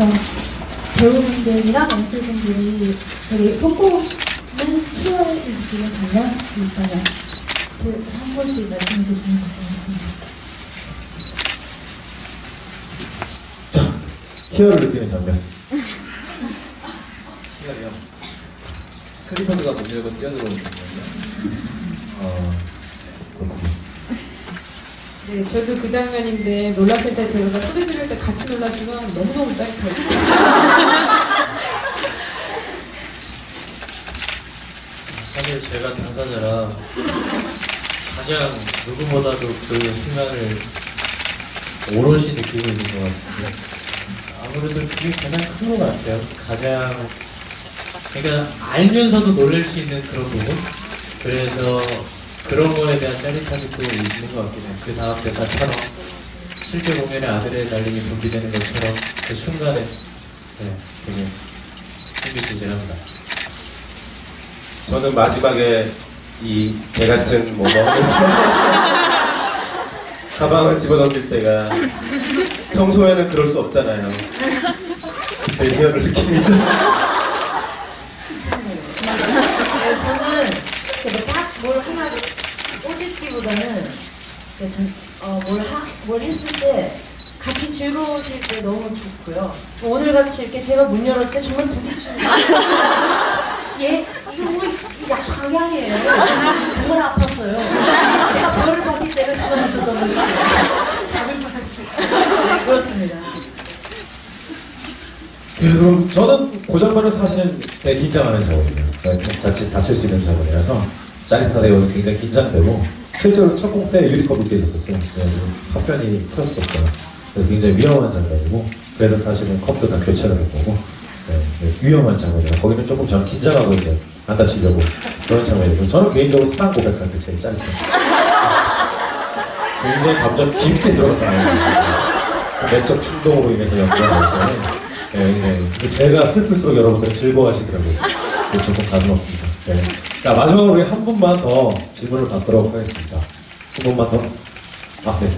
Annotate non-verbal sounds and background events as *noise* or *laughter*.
어, 배우분들이랑 연출분들이 되게 돋보는 희열을 느끼는 장면이 있다면 그한 번씩 말씀해 주시면 감사하겠습니다. 희열을 느끼는 장면. 희열이요. 클리퍼드가 문 열고 뛰어들어오는 거예요. 어. 네, 저도 그 장면인데 놀라실 때 제가 소리 지를 때 같이 놀라시면 너무너무 짜릿하고 *laughs* 사실 제가 당사자라 가장 누구보다도 그 순간을 오롯이 느끼고 있는 것 같은데 아무래도 그게 가장 큰 것 같아요. 가장 그러니까 알면서도 놀랄 수 있는 그런 부분. 그래서 그런 거에 대한 짜릿함이 또 있는 것 같긴 해요. 그 다음 대사처럼 실제 공연에 아들의 달림이 분비되는 것처럼 그 순간에 네, 되게 흥미진진합니다. 저는 마지막에 이 개 같은 뭐 먹으면서 *laughs* 가방을 집어던질 때가 평소에는 그럴 수 없잖아요. 그때 희열을 느낍니다. 네, 저는 네, 전, 어, 뭘, 하, 뭘 했을 때 같이 즐거우실 때 너무 좋고요. 오늘 같이 이렇게 제가 문 열었을 때 정말 부딪히는 *laughs* 예, 이거 뭐 약속 방향이에요. 정말 아팠어요. 제가 벌을 받기 때문에 가만히 있었던 거예요. 네, 그렇습니다. 예, 그럼 저는 그 장면은 사실은 되게 긴장하는 작업이에요. 그러니까 자칫 다칠 수 있는 작업이라서 짜릿하대요. 굉장히 긴장되고 실제로 첫공때 유리컵을 깨졌었어요. 그래서 화편이 터졌었어요. 그래서 굉장히 위험한 장면이고 그래서 사실은 컵도 다 교체를 할 거고 네, 네, 위험한 장면이라 거기는 조금 저는 긴장하고 이제 안 다치려고 그런 장면이고 저는 개인적으로 사랑 고백할 때 제일 짜릿해요. 굉장히 감정 깊게 들어갔다. 그 내적 충동으로 인해서 연구하는 때는 네, 네. 제가 슬플수록 여러분들은 즐거워하시더라고요. 조금 아픕니다. 네. 자, 마지막으로 우리 한 분만 더 질문을 받도록 하겠습니다. 한 분만 더. 아, 네.